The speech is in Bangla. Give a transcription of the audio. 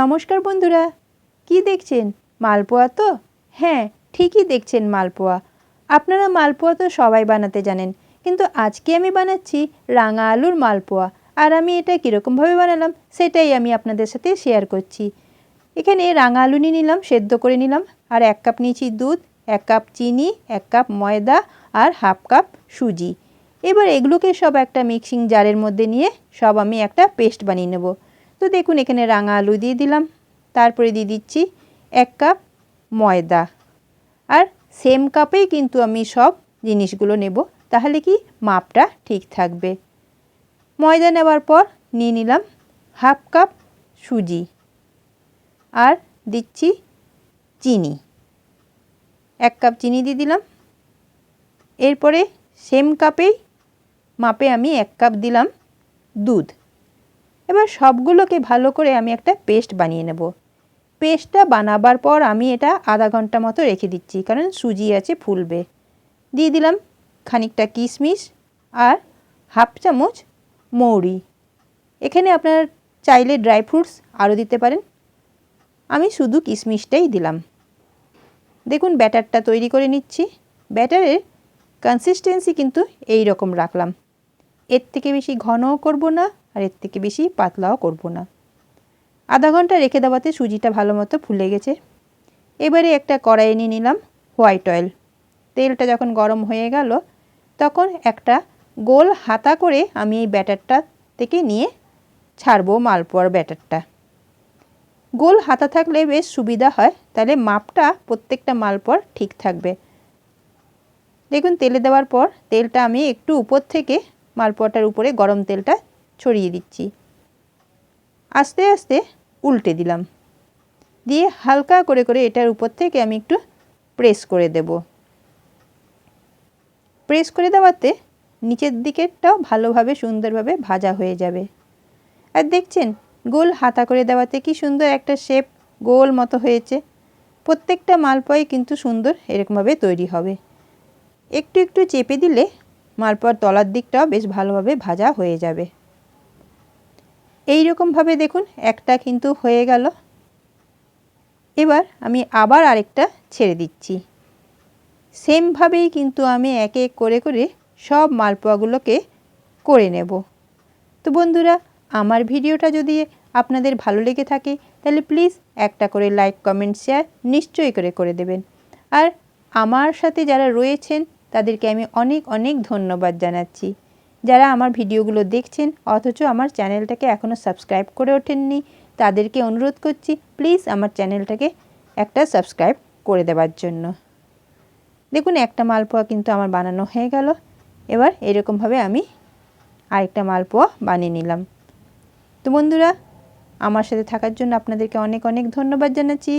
নমস্কার বন্ধুরা, কি দেখছেন? মালপোয়া তো? হ্যাঁ ঠিকই দেখছেন মালপোয়া। আপনারা মালপোয়া তো সবাই বানাতে জানেন, কিন্তু আজকে আমি বানাচ্ছি রাঙা আলুর মালপোয়া। আর আমি এটা কীরকমভাবে বানালাম, সেটাই আমি আপনাদের সাথে শেয়ার করছি। এখানে রাঙা আলু নিয়ে নিলাম, সেদ্ধ করে নিলাম, আর এক কাপ নিয়েছি দুধ, এক কাপ চিনি, এক কাপ ময়দা, আর হাফ কাপ সুজি। এবার এগুলোকে সব একটা মিক্সিং জারের মধ্যে নিয়ে সব আমি একটা পেস্ট বানিয়ে নেব। তো দেখুন, এখানে রাঙা আলু দিয়ে দিলাম। তারপরে দিয়ে দিচ্ছি এক কাপ ময়দা। আর সেম কাপেই কিন্তু আমি সব জিনিসগুলো নেব। তাহলে কি মাপটা ঠিক থাকবে। ময়দা নেওয়ার পর নিয়ে নিলাম হাফ কাপ সুজি। আর দিচ্ছি চিনি। এক কাপ চিনি দিয়ে দিলাম। এরপরে সেম কাপেই মাপে আমি এক কাপ দিলাম দুধ। এবার সবগুলোকে ভালো করে আমি একটা পেস্ট বানিয়ে নেব। পেস্টটা বানাবার পর আমি এটা আধা ঘণ্টা মতো রেখে দিচ্ছি, কারণ সুজি আছে, ফুলবে। দিয়ে দিলাম খানিকটা কিশমিশ আর হাফ চামচ মৌরি। এখানে আপনার চাইলে ড্রাই ফ্রুটস আরও দিতে পারেন। আমি শুধু কিশমিশটাই দিলাম। দেখুন, ব্যাটারটা তৈরি করে নিচ্ছি। ব্যাটারের কনসিস্টেন্সি কিন্তু এই রকম রাখলাম। এর থেকে বেশি ঘনও করব না। আর এর থেকে বেশি পাতলাও করব না। আধা ঘণ্টা রেখে দেওয়াতে সুজিটা ভালো মতো ফুলে গেছে। এবারে একটা কড়াই নিয়ে নিলাম হোয়াইট অয়েল। তেলটা যখন গরম হয়ে গেল, তখন একটা গোল হাতা করে আমি এই ব্যাটারটা থেকে নিয়ে ছাড়বো মালপোয়ার ব্যাটারটা। গোল হাতা থাকলে বেশ সুবিধা হয়, তাহলে মাপটা প্রত্যেকটা মালপোয়ার ঠিক থাকবে। দেখুন, তেলে দেওয়ার পর তেলটা আমি একটু উপর থেকে মালপোয়াটার উপরে গরম তেলটা ছড়িয়ে দিচ্ছি। আস্তে আস্তে উল্টে দিলাম। দিয়ে হালকা করে করে এটার উপর থেকে আমি একটু প্রেস করে দেব। প্রেস করে দেওয়াতে নিচের দিকেরটাও ভালোভাবে সুন্দরভাবে ভাজা হয়ে যাবে। আর দেখছেন, গোল হাতা করে দেওয়াতে কি সুন্দর একটা শেপ, গোল মতো হয়েছে। প্রত্যেকটা মালপোয়াই কিন্তু সুন্দর এরকমভাবে তৈরি হবে। একটু একটু চেপে দিলে মালপোয়ার তলার দিকটাও বেশ ভালোভাবে ভাজা হয়ে যাবে। এই রকমভাবে দেখুন, একটা কিন্তু হয়ে গেল। এবার আমি আবার আরেকটা ছেড়ে দিচ্ছি। সেমভাবেই কিন্তু আমি এক এক করে করে সব মালপোয়াগুলোকে করে নেব। তো বন্ধুরা, আমার ভিডিওটা যদি আপনাদের ভালো লেগে থাকে, তাহলে প্লিজ একটা করে লাইক, কমেন্ট, শেয়ার নিশ্চয়ই করে করে দেবেন। আর আমার সাথে যারা রয়েছেন, তাদেরকে আমি অনেক অনেক ধন্যবাদ জানাচ্ছি। যারা আমার ভিডিওগুলো দেখছেন, অথচ আমার চ্যানেলটাকে এখনও সাবস্ক্রাইব করে ওঠেননি, তাদেরকে অনুরোধ করছি প্লিজ আমার চ্যানেলটাকে একটা সাবস্ক্রাইব করে দেওয়ার জন্য। দেখুন, একটা মালপোয়া কিন্তু আমার বানানো হয়ে গেল। এবার এরকমভাবে আমি আরেকটা মালপোয়া বানিয়ে নিলাম। তো বন্ধুরা, আমার সাথে থাকার জন্য আপনাদেরকে অনেক অনেক ধন্যবাদ জানাচ্ছি।